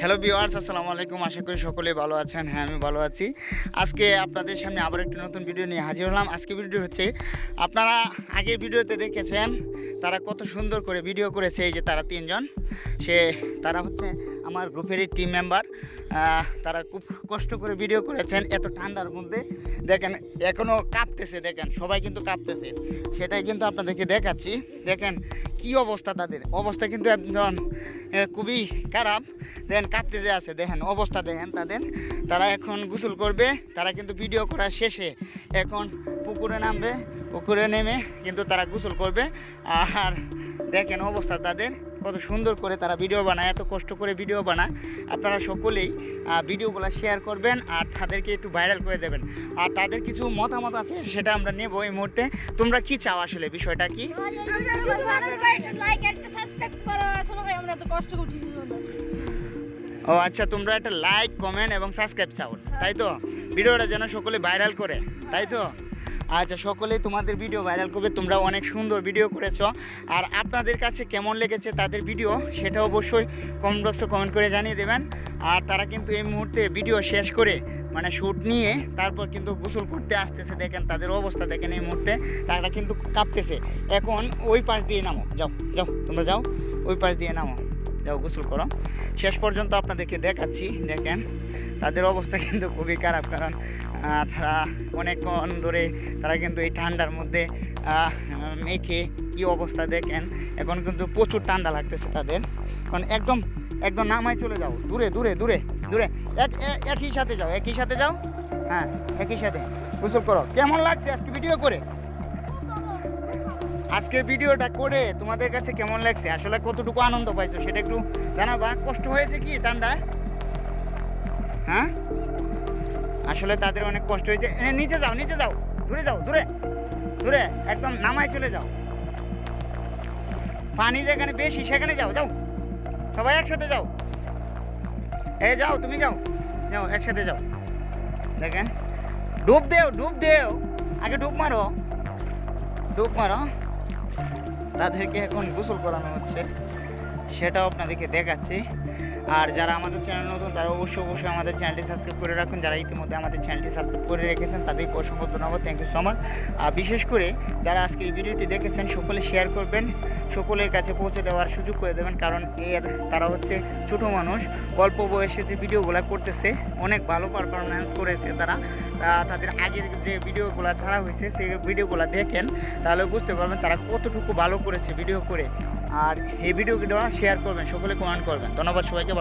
Hello বিওয়ার্স আসসালামু আলাইকুম। আশা করি সকলে ভালো আছেন। হ্যাঁ আমি ভালো আছি। আজকে আপনাদের সামনে আবার একটি নতুন ভিডিও নিয়ে হাজির হলাম। আজকে ভিডিও হচ্ছে, আপনারা আগের ভিডিওতে দেখেছেন, তারা কত সুন্দর করে ভিডিও করেছে, এই যে তারা তিনজন। সে, তারা হচ্ছে আমার গ্রুপেরই টিম মেম্বার তারা খুব কষ্ট করে ভিডিও করেছেন এত ঠান্ডার মধ্যে। দেখেন এখনও কাঁপতেছে দেখেন সবাই কিন্তু কাঁপতেছে। সেটাই কিন্তু আপনাদেরকে দেখাচ্ছি। দেখেন কি অবস্থা তাদের? অবস্থা কিন্তু একদম এ, খুবই খারাপ। দেখেন কাঁপতে যে আছে দেখেন অবস্থা দেখেন তাদের। তারা এখন গোসল করবে তারা কিন্তু ভিডিও করার শেষে এখন পুকুরে নামবে পুকুরে নেমে কিন্তু তারা গোসল করবে। আর দেখেন অবস্থা তাদের। কত সুন্দর করে তারা ভিডিও বানায় এত কষ্ট করে ভিডিও বানায়। আপনারা সকলেই ভিডিওগুলো শেয়ার করবেন আর তাদেরকে একটু ভাইরাল করে দেবেন। আর তাদের কিছু মতামত আছে সেটা আমরা নেব এই মুহূর্তে। তোমরা কি চাও আসলে? বিষয়টা কি? ও আচ্ছা তোমরা একটা লাইক কমেন্ট এবং সাবস্ক্রাইব চাও তাই তো? ভিডিওটা যেন সকলে ভাইরাল করে তাই তো? আচ্ছা সকলেই তোমাদের ভিডিও ভাইরাল করবে। তোমরা অনেক সুন্দর ভিডিও করেছ। আর আপনাদের কাছে কেমন লেগেছে তাদের ভিডিও সেটা অবশ্যই কমেন্ট বক্সে কমেন্ট করে জানিয়ে দেবেন। আর তারা কিন্তু এই মুহূর্তে ভিডিও শেষ করে মানে শ্যুট নিয়ে তারপর কিন্তু গোসল করতে আসতেছে। দেখেন তাদের অবস্থা, দেখেন এই মুহূর্তে তারা কিন্তু কাঁপতেছে। এখন ওই পাশ দিয়ে নামো। যাও যাও, তোমরা যাও, ওই পাশ দিয়ে নামো। যাও, গোসল করো। শেষ পর্যন্ত আপনাদেরকে দেখাচ্ছি। দেখেন, তাদের অবস্থা কিন্তু খুবই খারাপ। কারণ তারা অনেকক্ষণ ধরে তারা কিন্তু এই ঠান্ডার মধ্যে মেখে কি অবস্থা দেখেন? এখন কিন্তু প্রচুর ঠান্ডা লাগতেছে তাদের। কারণ একদম একদম নামায় চলে যাও। দূরে দূরে দূরে দূরে। এক একই সাথে যাও, একই সাথে যাও। হ্যাঁ একই সাথে। গোসল করো। কেমন লাগছে আজকে ভিডিও করে? আজকের ভিডিওটা করে তোমাদের কাছে কেমন লাগছে? আসলে কতটুকু আনন্দ পাইছো সেটা একটু জানাবা। কষ্ট হয়েছে কি ঠান্ডায়? হ্যাঁ? আসলে তাদের অনেক কষ্ট হয়েছে। নিচে যাও নিচে যাও। দূরে যাও, দূরে। দূরে, একদম নামায় চলে যাও। পানি যেখানে বেশি, সেখানে যাও যাও। সবাই একসাথে যাও। এ যাও, তুমি যাও। যাও, একসাথে যাও। দেখেন। ডুব দেও ডুব দেও। আগে ডুব মারো। ডুব মারো। তাদেরকে এখন গোসল করানো হচ্ছে। সেটাও আপনাদেরকে দেখাচ্ছি। আর যারা আমাদের চ্যানেল নতুন, তারা অবশ্যই অবশ্যই আমাদের চ্যানেলটি সাবস্ক্রাইব করে রাখুন। যারা ইতিমধ্যে আমাদের চ্যানেলটি সাবস্ক্রাইব করে রেখেছেন, তাদেরকে অসংখ্য ধন্যবাদ। থ্যাংক ইউ সো মাচ আর বিশেষ করে যারা আজকে এই ভিডিওটি দেখেছেন, সকলে শেয়ার করবেন, সকলের কাছে পৌঁছে দেওয়ার সুযোগ করে দেবেন, কারণ এর তারা হচ্ছে ছোট মানুষ, অল্প বয়সে যে ভিডিওগুলো করতেছে, অনেক ভালো পারফরমেন্স করেছে তারা। তাদের আগের যে ভিডিওগুলো ছাড়া হয়েছে, সেই ভিডিওগুলো দেখেন, তাহলে বুঝতে পারবেন তারা কতটুকু ভালো করেছে ভিডিও করে। আর এই ভিডিওগুলো শেয়ার করবেন সকলে কমেন্ট করবেন। ধন্যবাদ সবাইকে